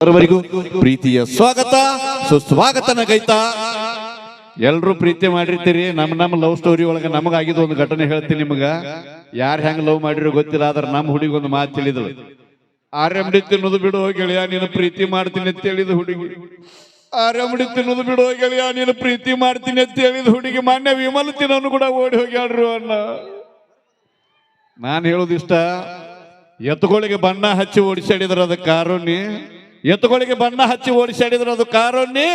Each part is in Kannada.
ಸರ್ವರಿಗೂ ಪ್ರೀತಿಯ ಸ್ವಾಗತ ಸುಸ್ವಾಗತ ನಗೈತಾ ಎಲ್ರು ಪ್ರೀತಿ ಮಾಡಿರ್ತೀರಿ. ನಮ್ಮ ನಮ್ಮ ಲವ್ ಸ್ಟೋರಿ ಒಳಗ ನಮಗಾಗಿದ್ದು ಒಂದು ಘಟನೆ ಹೇಳ್ತೀನಿ ನಿಮಗ. ಯಾರು ಹೆಂಗ್ ಲವ್ ಮಾಡಿರೋ ಗೊತ್ತಿಲ್ಲ, ಆದ್ರೆ ನಮ್ಮ ಹುಡುಗಿ ಒಂದು ಮಾತು ತಿಳಿದಳು ಆರ್ಯಂಡಿ ತಿನ್ನೋದು ಬಿಡು, ಗೆಳೆಯ, ನೀನು ಪ್ರೀತಿ ಮಾಡ್ತೀನಿ ಅಂತ ಹೇಳಿದ ಹುಡುಗಿ. ಆರ್ಯಂಡಿ ತಿನ್ನೋದು ಬಿಡು, ಗೆಳೆಯ, ನೀನು ಪ್ರೀತಿ ಮಾಡ್ತೀನಿ ಅಂತ ಹೇಳಿದ ಹುಡುಗಿ, ಮಾನ್ಯ ವಿಮಲ್ ತಿನ್ನೋನು ಕೂಡ ಓಡಿ ಹೋಗ್ಯಾಡ್ರು ಅಣ್ಣ ನಾನು ಹೇಳೋದು ಇಷ್ಟ ಎತ್ತುಗಳಿಗೆ ಬಣ್ಣ ಹಚ್ಚಿ ಓಡಿಸಾಡಿದ್ರ ಅದಕ್ಕೆ ಕಾರುಣ್ಣಿ ಎತ್ತುಗಳಿಗೆ ಬಣ್ಣ ಹಚ್ಚಿ ಓಡಿಸಾಡಿದ್ರೆ ಅದು ಕಾರೋಣ್ಣಿ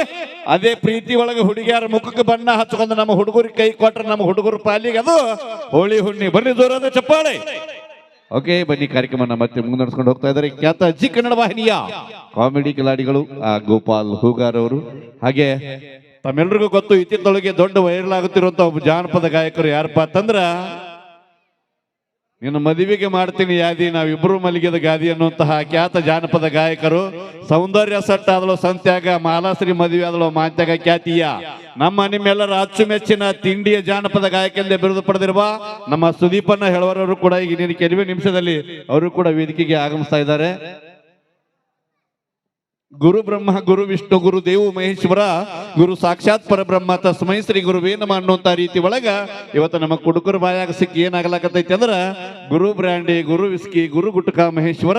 ಅದೇ ಪ್ರೀತಿ ಒಳಗೆ ಹುಡುಗಿಯರ ಮುಖಕ್ಕೆ ಬಣ್ಣ ಹಚ್ಕೊಂಡು ನಮ್ಮ ಹುಡುಗರಿಗೆ ಕೈ ಕೊಟ್ರೆ ನಮ್ಮ ಹುಡುಗರು ಪಾಲಿಗೆ ಅದು ಹೋಳಿ ಹುಣ್ಣಿ. ಬನ್ನಿ ದೂರದ ಚಪ್ಪಾಳೆ. ಓಕೆ, ಬನ್ನಿ ಕಾರ್ಯಕ್ರಮ ಮತ್ತೆ ಮುಂದುವರ್ಸ್ಕೊಂಡು ಹೋಗ್ತಾ ಇದ್ದಾರೆ. ಖ್ಯಾತ ಜಿ ಕನ್ನಡ ವಾಹಿನಿಯ ಕಾಮಿಡಿ ಕಿಲಾಡಿಗಳು, ಆ ಗೋಪಾಲ್ ಹೂಗಾರ್ ಅವರು. ಹಾಗೆ ತಮ್ಮೆಲ್ರಿಗೂ ಗೊತ್ತು ಇತ್ತಿತ್ತೊಳಗೆ ದೊಡ್ಡ ವೈರಲ್ ಆಗುತ್ತಿರುವಂತ ಒಬ್ಬ ಜಾನಪದ ಗಾಯಕರು ಯಾರಪ್ಪ ಅಂತಂದ್ರ ನಿನ್ನ ಮದುವೆಗೆ ಮಾಡ್ತೀನಿ ಯಾದಿ ನಾವಿಬ್ಬರು ಮಲಗಿದ ಗಾದಿ ಅನ್ನುವಂತಹ ಖ್ಯಾತ ಜಾನಪದ ಗಾಯಕರು. ಸೌಂದರ್ಯ ಸಟ್ಟ ಆದಳು ಸಂತ್ಯಾಗ, ಮಾಲಾಶ್ರೀ ಮದುವೆ ಆದಳು ಮಾಂತ್ಯಾಗ ಖ್ಯಾತಿಯ ನಮ್ಮ ನಿಮ್ಮೆಲ್ಲರ ಅಚ್ಚುಮೆಚ್ಚಿನ ತಿಂಡಿಯ ಜಾನಪದ ಗಾಯಕಂದೇ ಬಿರುದು ಪಡೆದಿರುವ ನಮ್ಮ ಸುದೀಪನ್ನ ಹೇಳುವರವರು ಕೂಡ ಈಗ ನಿನ್ನ ಕೆಲವೇ ನಿಮಿಷದಲ್ಲಿ ಅವರು ಕೂಡ ವೇದಿಕೆಗೆ ಆಗಮಿಸ್ತಾ ಇದ್ದಾರೆ. ಗುರು ಬ್ರಹ್ಮ, ಗುರು ವಿಷ್ಣು, ಗುರು ದೇವು, ಮಹೇಶ್ವರ, ಗುರು ಸಾಕ್ಷಾತ್ ಪರಬ್ರಹ್ಮ, ತಸ್ಮೈ ಶ್ರೀ ಗುರುವೇ ನಮ್ಮ ಅನ್ನುವಂತ ರೀತಿ ಒಳಗ ಇವತ್ತು ನಮ್ಮ ಕುಡುಕರು ಬಾಯಾಗ ಸಿಕ್ಕಿ ಏನಾಗ್ಲಾಕತ್ತೈತಿ ಅಂದ್ರ ಗುರು ಬ್ರ್ಯಾಂಡಿ, ಗುರು ವಿಸ್ಕಿ, ಗುರು ಗುಟ್ಕ, ಮಹೇಶ್ವರ,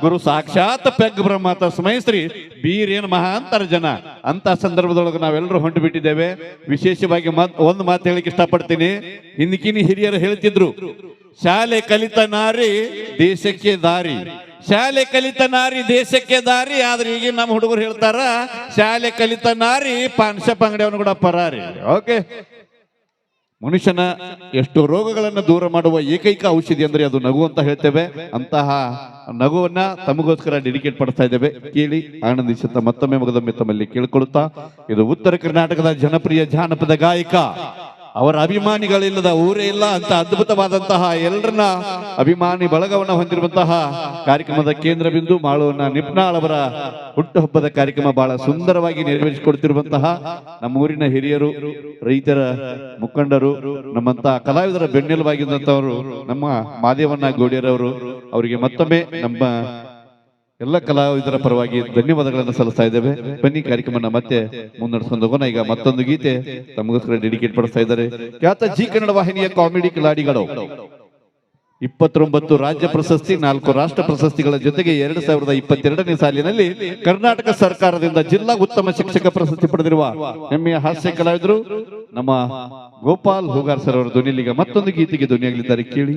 ಗುರು ಸಾಕ್ಷಾತ್ ಪೆಗ್ ಬ್ರಹ್ಮ, ತಸ್ಮೈ ಶ್ರೀ ಬೀರೇನ್ ಮಹಾಂತರ ಜನ. ಅಂತ ಸಂದರ್ಭದೊಳಗೆ ನಾವೆಲ್ಲರೂ ಹೊಂಟು ಬಿಟ್ಟಿದ್ದೇವೆ ವಿಶೇಷವಾಗಿ ಒಂದು ಮಾತು ಹೇಳಕ್ಕೆ ಇಷ್ಟಪಡ್ತೀನಿ. ಹಿಂದಿಕಿನಿ ಹಿರಿಯರು ಹೇಳ್ತಿದ್ರು, ಶಾಲೆ ಕಲಿತ ನಾರಿ, ದೇಶಕ್ಕೆ ದಾರಿ. ಶಾಲೆ ಕಲಿತ ನಾರಿ ದೇಶಕ್ಕೆ ದಾರಿ, ಆದ್ರೆ ಈಗ ನಮ್ಮ ಹುಡುಗರು ಹೇಳ್ತಾರ, ಶಾಲೆ ಕಲಿತ ನಾರಿ ಅಂಗಡಿಯವನು ಕೂಡ ಪರಾರಿ. ಓಕೆ? ಮನುಷ್ಯನ ಎಷ್ಟು ರೋಗಗಳನ್ನು ದೂರ ಮಾಡುವ ಏಕೈಕ ಔಷಧಿ ಅಂದ್ರೆ ಅದು ನಗು ಅಂತ ಹೇಳ್ತೇವೆ. ಅಂತಹ ನಗುವನ್ನ ತಮಗೋಸ್ಕರ ಡೆಡಿಕೇಟ್ ಪಡಿಸ್ತಾ ಇದ್ದೇವೆ. ಕೇಳಿ ಆನಂದಿಸುತ್ತಾ ಮತ್ತೊಮ್ಮೆ ಮಗದೊಮ್ಮೆ ತಮ್ಮಲ್ಲಿ ಕೇಳಿಕೊಳ್ಳುತ್ತಾ ಇದು ಉತ್ತರ ಕರ್ನಾಟಕದ ಜನಪ್ರಿಯ ಜಾನಪದ ಗಾಯಕ ಅವರ ಅಭಿಮಾನಿಗಳಿಲ್ಲದ ಊರೇ ಇಲ್ಲ ಅಂತ ಅದ್ಭುತವಾದಂತಹ ಎಲ್ಲರನ್ನ ಅಭಿಮಾನಿ ಬಳಗವನ್ನ ಹೊಂದಿರುವಂತಹ ಕಾರ್ಯಕ್ರಮದ ಕೇಂದ್ರ ಬಿಂದು ಮಾಳುವನ್ನ ನಿಪ್ನಾಳ್ ಅವರ ಹುಟ್ಟುಹಬ್ಬದ ಕಾರ್ಯಕ್ರಮ ಬಹಳ ಸುಂದರವಾಗಿ ನೆರವೇರಿಸಿಕೊಡ್ತಿರುವಂತಹ ನಮ್ಮೂರಿನ ಹಿರಿಯರು, ರೈತರ ಮುಖಂಡರು, ನಮ್ಮಂತಹ ಕಲಾವಿದರ ಬೆನ್ನೆಲುಬಾಗಿದ್ದಂತವರು ನಮ್ಮ ಮಾದೇವಣ್ಣ ಗೋಡಿಯರವರು. ಅವರಿಗೆ ಮತ್ತೊಮ್ಮೆ ನಮ್ಮ ಎಲ್ಲ ಕಲಾವಿದರ ಪರವಾಗಿ ಧನ್ಯವಾದಗಳನ್ನು ಸಲ್ಲಿಸ್ತಾ ಇದ್ದೇವೆ. ಬನ್ನಿ ಕಾರ್ಯಕ್ರಮನ ಮತ್ತೆ ಮುನ್ನಡೆಸ್ಕೊಂಡು ಹೋಗೋಣ. ಈಗ ಮತ್ತೊಂದು ಗೀತೆ ತಮಗೋಸ್ಕರ ಡೆಡಿಕೇಟ್ ಪಡಿಸ್ತಾ ಇದ್ದಾರೆ. ಖ್ಯಾತ ಜಿ ಕನ್ನಡ ವಾಹಿನಿಯ ಕಾಮಿಡಿ ಕಲಾಡಿಗಳು. ಇಪ್ಪತ್ತೊಂಬತ್ತು ರಾಜ್ಯ ಪ್ರಶಸ್ತಿ, ನಾಲ್ಕು ರಾಷ್ಟ್ರ ಪ್ರಶಸ್ತಿಗಳ ಜೊತೆಗೆ ಎರಡು ಸಾವಿರದ ಇಪ್ಪತ್ತೆರಡನೇ ಸಾಲಿನಲ್ಲಿ ಕರ್ನಾಟಕ ಸರ್ಕಾರದಿಂದ ಜಿಲ್ಲಾ ಉತ್ತಮ ಶಿಕ್ಷಕ ಪ್ರಶಸ್ತಿ ಪಡೆದಿರುವ ಹೆಮ್ಮೆಯ ಹಾಸ್ಯ ಕಲಾವಿದರು ನಮ್ಮ ಗೋಪಾಲ್ ಹೂಗಾರ್ ಸರ್ ಅವರ ಧ್ವನಿಯಲ್ಲಿಗ ಮತ್ತೊಂದು ಗೀತೆಗೆ ಧ್ವನಿಯಾಗಲಿದ್ದಾರೆ. ಕೇಳಿ.